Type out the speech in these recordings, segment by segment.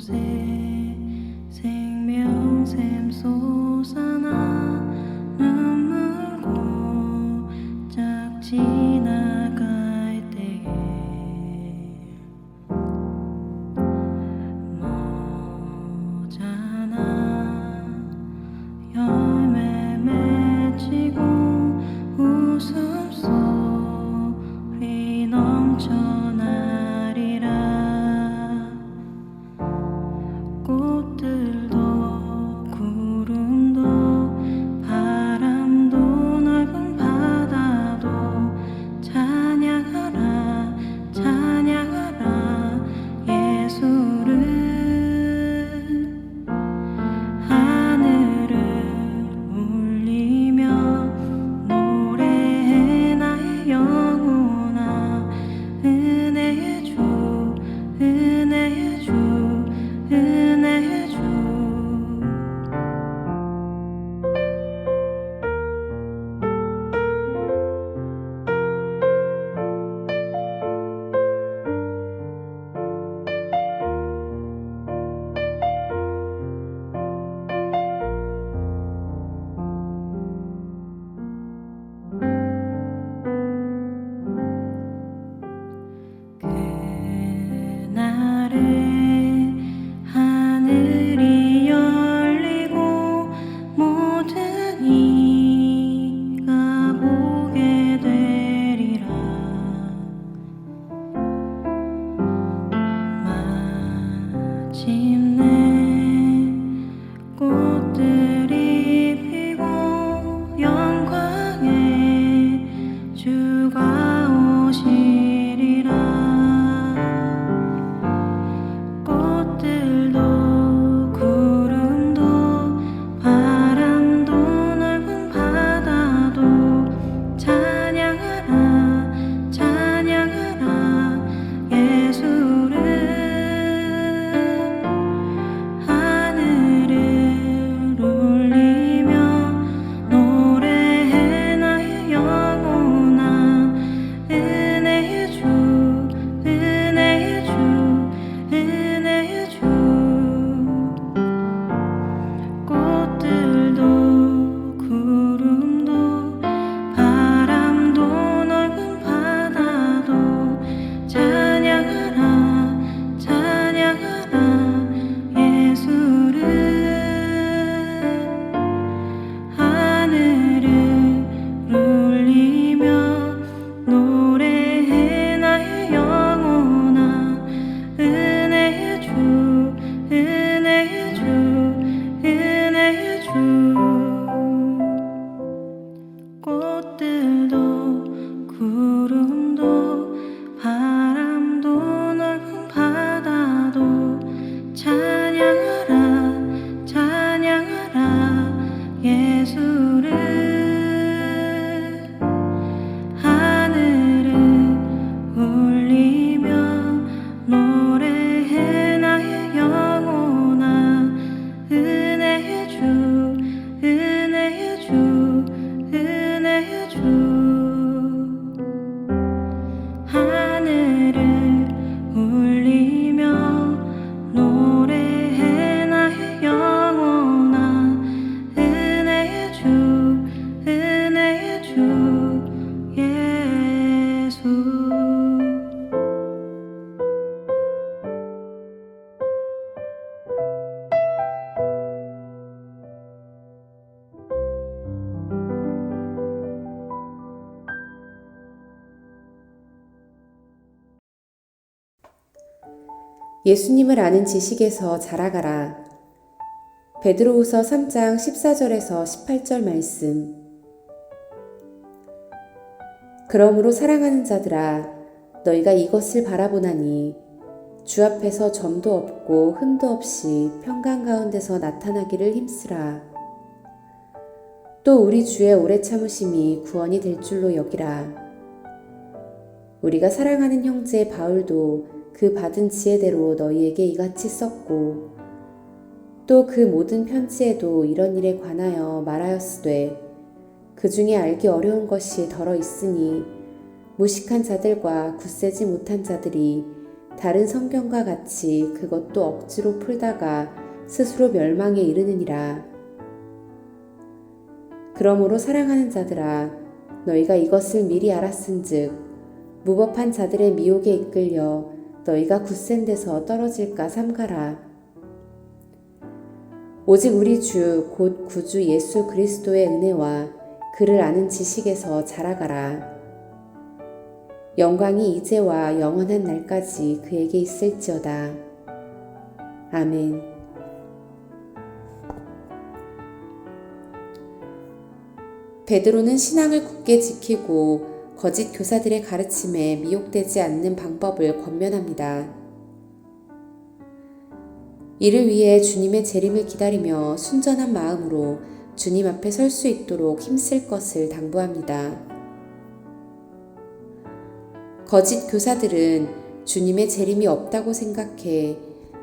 곳에 생명샘 마 예수님을 아는 지식에서 자라가라. 베드로후서 3장 14절에서 18절 말씀. 그러므로 사랑하는 자들아 너희가 이것을 바라보나니 주 앞에서 점도 없고 흠도 없이 평강 가운데서 나타나기를 힘쓰라. 또 우리 주의 오래 참으심이 구원이 될 줄로 여기라. 우리가 사랑하는 형제 바울도 그 받은 지혜대로 너희에게 이같이 썼고 또 그 모든 편지에도 이런 일에 관하여 말하였으되 그 중에 알기 어려운 것이 더러 있으니 무식한 자들과 굳세지 못한 자들이 다른 성경과 같이 그것도 억지로 풀다가 스스로 멸망에 이르느니라. 그러므로 사랑하는 자들아 너희가 이것을 미리 알았은즉 무법한 자들의 미혹에 이끌려 너희가 굳센 데서 떨어질까 삼가라. 오직 우리 주 곧 구주 예수 그리스도의 은혜와 그를 아는 지식에서 자라가라. 영광이 이제와 영원한 날까지 그에게 있을지어다. 아멘. 베드로는 신앙을 굳게 지키고 거짓 교사들의 가르침에 미혹되지 않는 방법을 권면합니다. 이를 위해 주님의 재림을 기다리며 순전한 마음으로 주님 앞에 설 수 있도록 힘쓸 것을 당부합니다. 거짓 교사들은 주님의 재림이 없다고 생각해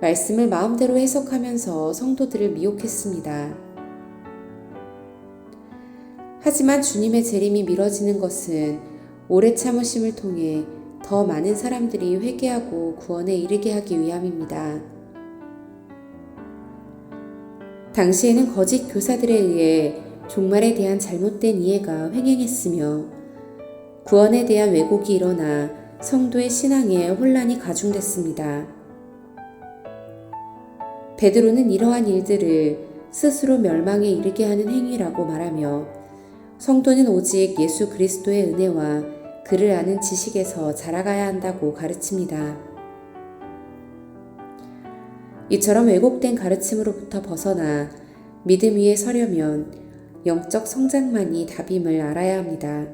말씀을 마음대로 해석하면서 성도들을 미혹했습니다. 하지만 주님의 재림이 미뤄지는 것은 오래 참으심을 통해 더 많은 사람들이 회개하고 구원에 이르게 하기 위함입니다. 당시에는 거짓 교사들에 의해 종말에 대한 잘못된 이해가 횡행했으며 구원에 대한 왜곡이 일어나 성도의 신앙에 혼란이 가중됐습니다. 베드로는 이러한 일들을 스스로 멸망에 이르게 하는 행위라고 말하며 성도는 오직 예수 그리스도의 은혜와 그를 아는 지식에서 자라가야 한다고 가르칩니다. 이처럼 왜곡된 가르침으로부터 벗어나 믿음 위에 서려면 영적 성장만이 답임을 알아야 합니다.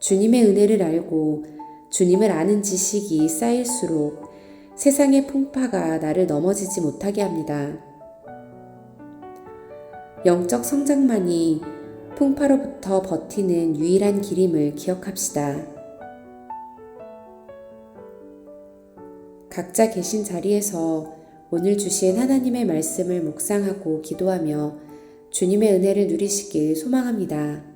주님의 은혜를 알고 주님을 아는 지식이 쌓일수록 세상의 풍파가 나를 넘어지지 못하게 합니다. 영적 성장만이 풍파로부터 버티는 유일한 길임을 기억합시다. 각자 계신 자리에서 오늘 주신 하나님의 말씀을 묵상하고 기도하며 주님의 은혜를 누리시길 소망합니다.